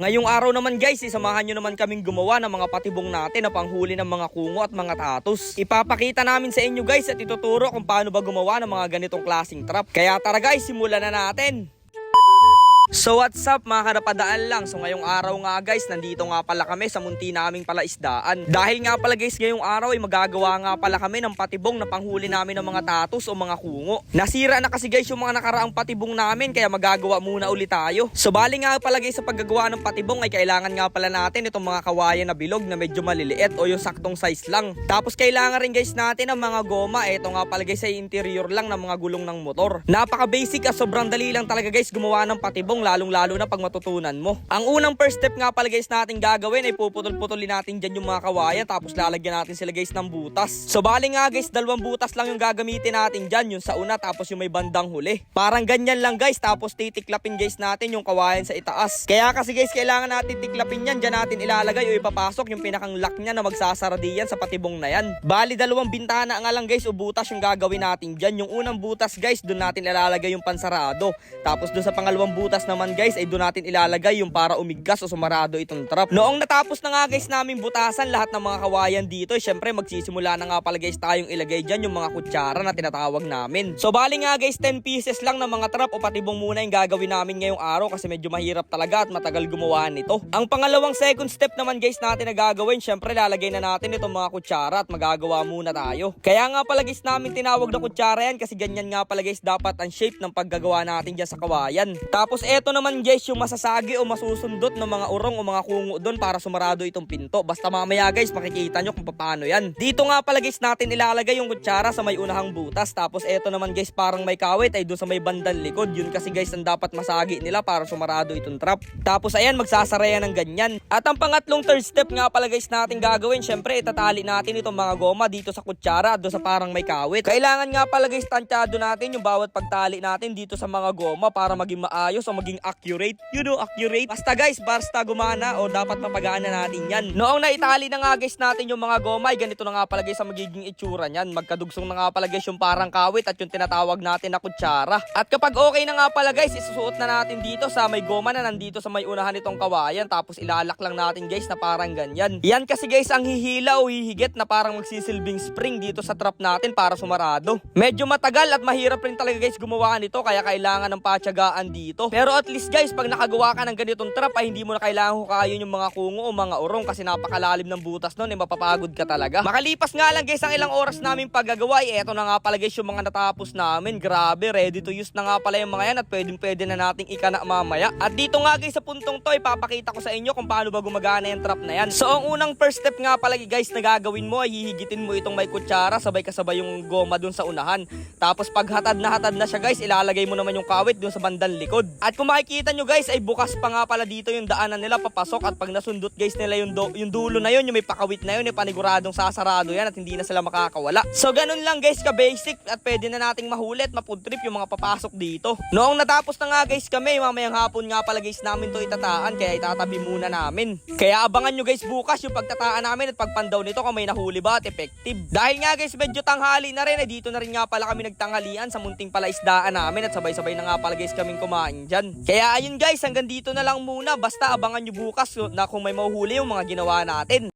Ngayong araw naman guys, isamahan nyo naman kaming gumawa ng mga patibong natin na panghuli ng mga kungo at mga tatos. Ipapakita namin sa inyo guys at ituturo kung paano ba gumawa ng mga ganitong klaseng trap. Kaya tara guys, simulan na natin! So what's up mga kanapadaan lang? So ngayong araw nga guys Nandito nga pala kami sa munti naming palaisdaan. Dahil nga pala guys ngayong araw ay magagawa nga pala kami ng patibong na panghuli namin ng mga tatos o mga kungo. Nasira na kasi guys yung mga nakaraang patibong namin Kaya magagawa muna ulit tayo. So bali nga pala guys sa paggagawa ng patibong Ay kailangan nga pala natin itong mga kawayan na bilog na medyo maliliit O yung saktong size lang. Tapos kailangan rin guys natin ng mga goma. Ito nga pala guys ay interior lang ng mga gulong ng motor. Napaka basic at sobrang dali lang talaga guys gumawa ng patibong lalong lalo na pag matutunan mo. Ang unang first step nga pala guys natin gagawin ay puputol-putulin natin dyan yung mga kawayan tapos lalagyan natin sila guys ng butas. So bali nga guys dalawang butas lang yung gagamitin natin dyan yung sa una tapos yung may bandang huli. Parang ganyan lang guys tapos titiklapin guys natin yung kawayan sa itaas. Kaya kasi guys kailangan natin tiklapin yan dyan natin ilalagay o ipapasok yung pinakang lock niya na magsasara diyan sa patibong na yan. Bali dalawang bintana nga lang guys o butas yung gagawin natin dyan. Yung unang butas guys doon natin ilalagay yung pansarado. Tapos doon sa pangalawang butas naman guys ay doon natin ilalagay yung para umigkas o sumarado itong trap. Noong natapos na nga guys namin butasan lahat ng mga kawayan dito, eh, syempre magsisimula na nga pala guys tayong ilagay dyan yung mga kutsara na tinatawag namin. So bali nga guys 10 pieces lang ng mga trap o patibong muna yung gagawin namin ngayong araw kasi medyo mahirap talaga at matagal gumawa nito. Ang pangalawang second step naman guys natin na gagawin, syempre lalagay na natin itong mga kutsara at magagawa muna tayo. Kaya nga pala guys namin tinawag na kutsara yan kasi ganyan nga pala guys dapat ang shape ng paggagawa natin dyan sa kawayan. Tapos eto naman guys yung masasagi o masusundot ng mga urong o mga kungo doon para sumarado itong pinto. Basta mamaya guys makikita nyo kung paano yan. Dito nga pala guys natin ilalagay yung kutsara sa may unahang butas. Tapos eto naman guys parang may kawit ay doon sa may bandang likod. Yun kasi guys ang dapat masagi nila para sumarado itong trap. Tapos ayan magsasara yan ng ganyan. At ang pangatlong third step nga pala guys natin gagawin. Syempre itatali natin itong mga goma dito sa kutsara doon sa parang may kawit. Kailangan nga pala guys tansyado natin yung bawat pagtali natin dito sa mga goma para maging maayos o maging accurate. You know, accurate. Basta guys, basta gumana o dapat mapagaan na natin yan. Noong naitali na nga guys natin yung mga goma, ay ganito na nga pala guys ang magiging itsura niyan. Magkadugsong na nga pala guys yung parang kawit at yung tinatawag natin na kutsara. At kapag okay na nga pala guys, isusuot na natin dito sa may goma na nandito sa may unahan nitong kawayan. Tapos ilalak lang natin guys na parang ganyan. Yan kasi guys ang hihila o hihigit na parang magsisilbing spring dito sa trap natin para sumarado. Medyo matagal at mahirap rin talaga guys gumawa nito kaya kailangan ng patyagaan dito. Pero at least guys, pag nakagawa ka ng ganitong trap ay hindi mo na kailangan hukayin yung mga kungo o mga urong kasi napakalalim ng butas nun eh mapapagod ka talaga. Makalipas nga lang guys ang ilang oras namin paggagawa eh eto na nga pala guys yung mga natapos namin. Grabe, ready to use na nga pala yung mga yan at pwedeng pwede na nating ikana mamaya. At dito nga guys sa puntong to ipapakita ko sa inyo kung paano ba gumagana yung trap na yan. So ang unang first step nga pala guys na gagawin mo ay hihigitin mo itong may kutsara sabay kasabay yung goma dun sa unahan. Tapos pag hatad na hatad na siya guys ilalagay mo naman yung kawit dun sa bandang likod. At kung makikita nyo guys ay bukas pa nga pala dito yung daanan nila papasok at pag nasundot guys nila yung, do- yung dulo na yun yung may pakawit na yun eh paniguradong sasarado yan at hindi na sila makakawala. So ganun lang guys ka basic at pwede na nating mahulit mafood trip yung mga papasok dito. Noong natapos na nga guys kami mamayang hapon nga pala guys namin to itataan kaya itatabi muna namin. Kaya abangan nyo guys bukas yung pagtataan namin at pagpandaw nito kung may nahuli ba at effective. Dahil nga guys medyo tanghali na rin eh dito na rin nga pala kami nagtanghalian sa munting palaisdaan namin at sabay-sabay na nga pala guys kaming kumain dyan. Kaya ayun guys hanggang dito na lang muna basta abangan nyo bukas na kung may mahuhuli yung mga ginawa natin.